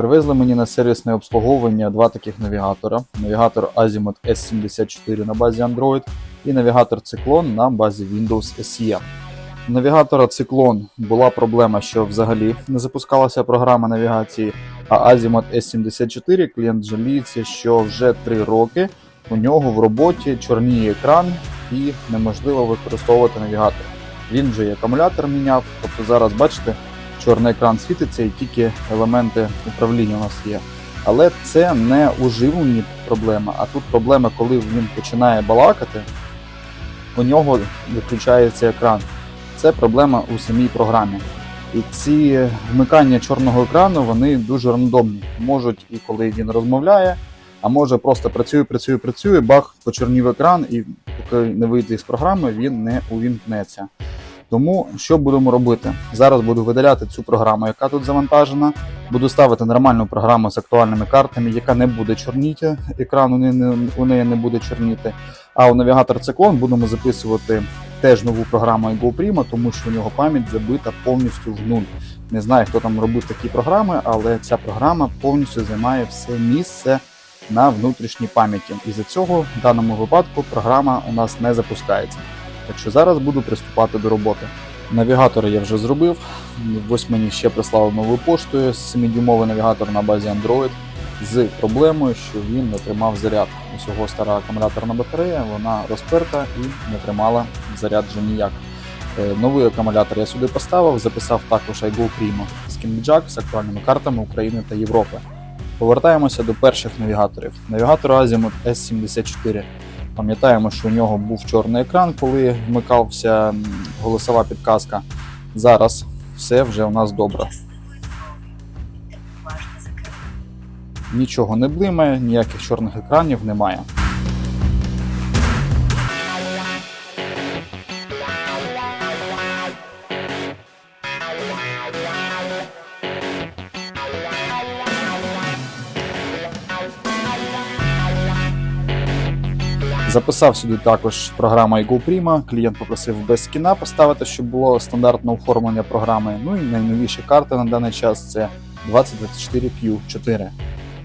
Привезли мені на сервісне обслуговування два таких навігатора: навігатор Azimuth S74 на базі Android і навігатор Cyclone на базі Windows SE. У навігатора Cyclone була проблема, що взагалі не запускалася програма навігації, а Azimuth S74 клієнт жаліється, що вже 3 роки у нього в роботі чорніє екран і неможливо використовувати навігатор. Він вже і акумулятор міняв, тобто зараз бачите, чорний екран світиться і тільки елементи управління у нас є. Але це не у живленні проблема, а тут проблема, коли він починає балакати, у нього виключається екран. Це проблема у самій програмі. І ці вмикання чорного екрану вони дуже рандомні. Можуть і коли він розмовляє, а може просто працює, працює, працює, бах, почорнів екран, і поки не вийде з програми, він не увімкнеться. Тому що будемо робити? Зараз буду видаляти цю програму, яка тут завантажена. Буду ставити нормальну програму з актуальними картами, яка не буде чорніти. Екран у неї не, у неї не буде чорніти. А у навігатор Циклон будемо записувати теж нову програму iGoPrima, тому що у нього пам'ять забита повністю в нуль. Не знаю, хто там робив такі програми, але ця програма повністю займає все місце на внутрішній пам'яті. І за цього в даному випадку програма у нас не запускається. Так що зараз буду приступати до роботи. Навігатор я вже зробив. Ось мені ще прислали новою поштою 7-дюймовий навігатор на базі Android з проблемою, що він не тримав заряд. Усього стара акумуляторна батарея, вона розперта і не тримала заряд вже ніяк. Е, Новий акумулятор я сюди поставив, записав також iGo Primo Skinjack з актуальними картами України та Європи. Повертаємося до перших навігаторів. Навігатор Azimuth S74. Пам'ятаємо, що у нього був чорний екран, коли вмикався голосова підказка. Зараз все вже у нас добре. Нічого не блимає, ніяких чорних екранів немає. Записав сюди також програму iGoPrima. Клієнт попросив без скіна поставити, щоб було стандартне оформлення програми. Ну і найновіші карти на даний час це 2024Q4.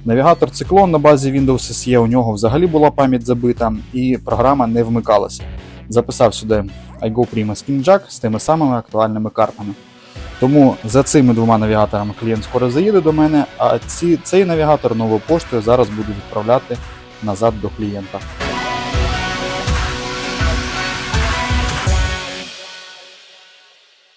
Навігатор Циклон на базі Windows SE у нього взагалі була пам'ять забита, і програма не вмикалася. Записав сюди iGoPrima SkinJack з тими самими актуальними картами. Тому за цими двома навігаторами клієнт скоро заїде до мене, а ці, цей навігатор новою поштою зараз буду відправляти назад до клієнта.